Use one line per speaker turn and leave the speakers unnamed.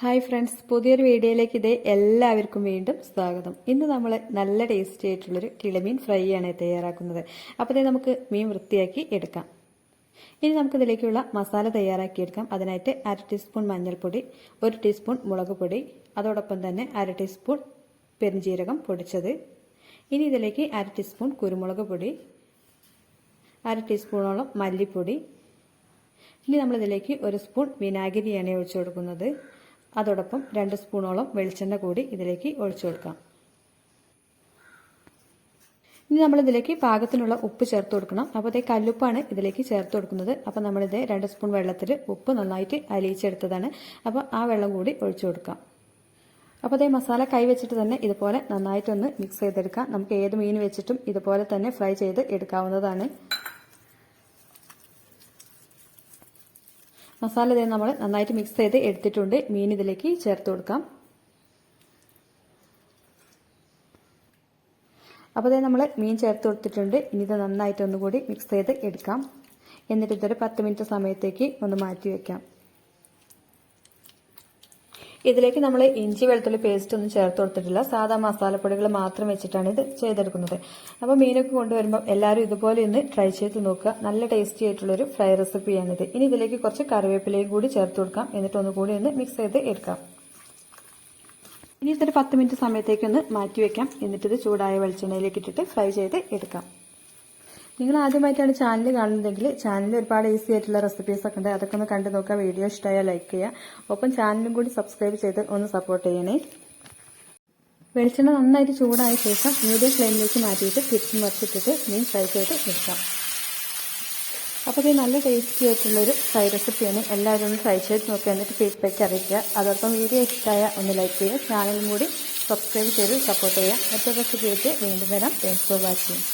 Hi friends പുതിയൊരു വീഡിയോയിലേക്ക് ഇതേ എല്ലാവർക്കും വീണ്ടും സ്വാഗതം. ഇന്ന് നമ്മൾ നല്ല ടേസ്റ്റി ആയിട്ടുള്ളൊരു കിളിമീൻ ഫ്രൈ ആണ് തയ്യാറാക്കുന്നത്. അപ്പോൾ ഇത് നമുക്ക് മീൻ വൃത്തിയാക്കി എടുക്കാം. ഇനി നമുക്കിതിലേക്കുള്ള മസാല തയ്യാറാക്കിയെടുക്കാം അതിനായിട്ട് അര ടീസ്പൂൺ മഞ്ഞൾപ്പൊടി ഒരു ടീസ്പൂൺ മുളക് പൊടി അതോടൊപ്പം തന്നെ അര ടീസ്പൂൺ പെരുംജീരകം പൊടിച്ചത്. ഇനി ഇതിലേക്ക് അര ടീസ്പൂൺ കുരുമുളക് പൊടി അര ടീസ്പൂണോളം മല്ലിപ്പൊടി. ഇനി നമ്മളിതിലേക്ക് ഒരു സ്പൂൺ വിനാഗിരിയാണ് ഒഴിച്ചു കൊടുക്കുന്നത്. അതോടൊപ്പം രണ്ട് സ്പൂണോളം വെളിച്ചെണ്ണ കൂടി ഇതിലേക്ക് ഒഴിച്ചു കൊടുക്കാം. ഇനി നമ്മളിതിലേക്ക് പാകത്തിനുള്ള ഉപ്പ് ചേർത്ത് കൊടുക്കണം. അപ്പോൾ അതേ കല്ലുപ്പാണ് ഇതിലേക്ക് ചേർത്ത് കൊടുക്കുന്നത്. അപ്പോൾ നമ്മളിത് രണ്ട് സ്പൂൺ വെള്ളത്തിൽ ഉപ്പ് നന്നായിട്ട് അലിയിച്ചെടുത്തതാണ്. അപ്പോൾ ആ വെള്ളം കൂടി ഒഴിച്ചു കൊടുക്കാം. അപ്പോൾ അതേ മസാല കൈ വെച്ചിട്ട് തന്നെ ഇതുപോലെ നന്നായിട്ടൊന്ന് മിക്സ് ചെയ്തെടുക്കാം. നമുക്ക് ഏത് മീൻ വെച്ചിട്ടും ഇതുപോലെ തന്നെ ഫ്രൈ ചെയ്ത് എടുക്കാവുന്നതാണ്. മസാല ഇതേ നമ്മൾ നന്നായിട്ട് മിക്സ് ചെയ്ത് എടുത്തിട്ടുണ്ട്. മീൻ ഇതിലേക്ക് ചേർത്ത് കൊടുക്കാം. അപ്പോൾ ഇതേ നമ്മൾ മീൻ ചേർത്ത് കൊടുത്തിട്ടുണ്ട്. ഇനി ഇത് നന്നായിട്ട് ഒന്നുകൂടി മിക്സ് ചെയ്ത് എടുക്കാം. എന്നിട്ട് ഇതൊരു പത്ത് മിനിറ്റ് സമയത്തേക്ക് ഒന്ന് മാറ്റി വെക്കാം. ഇതിലേക്ക് നമ്മൾ ഇഞ്ചി വെളുത്തുള്ളി പേസ്റ്റ് ഒന്നും ചേർത്ത് കൊടുത്തിട്ടില്ല. സാധാ മസാലപ്പൊടികൾ മാത്രം വെച്ചിട്ടാണ് ഇത് ചെയ്തെടുക്കുന്നത്. അപ്പോൾ മീനൊക്കെ കൊണ്ടുവരുമ്പോൾ എല്ലാവരും ഇതുപോലെ ഒന്ന് ട്രൈ ചെയ്ത് നോക്കുക. നല്ല ടേസ്റ്റി ആയിട്ടുള്ളൊരു ഫ്രൈ റെസിപ്പിയാണിത് ഇനി ഇതിലേക്ക് കുറച്ച് കറിവേപ്പിലയും കൂടി ചേർത്ത് കൊടുക്കാം. എന്നിട്ട് ഒന്നുകൂടി ഒന്ന് മിക്സ് ചെയ്ത് എടുക്കാം. ഇനി ഇതൊരു പത്ത് മിനിറ്റ് സമയത്തേക്കൊന്ന് മാറ്റി വെക്കാം. എന്നിട്ടിത് ചൂടായ വെളിച്ചെണ്ണയിലേക്ക് ഇട്ടിട്ട് ഫ്രൈ ചെയ്ത് എടുക്കാം. നിങ്ങൾ ആദ്യമായിട്ടാണ് ചാനൽ കാണുന്നതെങ്കിൽ ചാനലിൽ ഒരുപാട് ഈസി ആയിട്ടുള്ള റെസിപ്പീസ് ഒക്കെ ഉണ്ട്. അതൊക്കെ ഒന്ന് കണ്ടു നോക്കുക. വീഡിയോ ഇഷ്ടമായാൽ ലൈക്ക് ചെയ്യുക. ഒപ്പം ചാനലും കൂടി സബ്സ്ക്രൈബ് ചെയ്ത് ഒന്ന് സപ്പോർട്ട് ചെയ്യണേ. വെളിച്ചെണ്ണ നന്നായിട്ട് ചൂടായ ശേഷം മീഡിയം ഫ്ലെയിമിലേക്ക് മാറ്റിയിട്ട് തിരിച്ചും മറിച്ചിട്ടിട്ട് മീൻ ഫ്രൈ ചെയ്ത് എടുക്കാം. അപ്പോൾ ഇത് നല്ല ടേസ്റ്റി ആയിട്ടുള്ളൊരു ഫ്രൈ റെസിപ്പിയാണ് എല്ലാവരും ഒന്ന് ട്രൈ ചെയ്ത് നോക്കുക എന്നിട്ട് ഫീഡ്ബാക്ക് അറിയിക്കുക. അതോടൊപ്പം വീഡിയോ ഇഷ്ടമായ ഒന്ന് ലൈക്ക് ചെയ്യുക. ചാനലും കൂടി സബ്സ്ക്രൈബ് ചെയ്ത് സപ്പോർട്ട് ചെയ്യുക. മറ്റൊരു റെസിപ്പി വീണ്ടും വരാം. Thanks for watching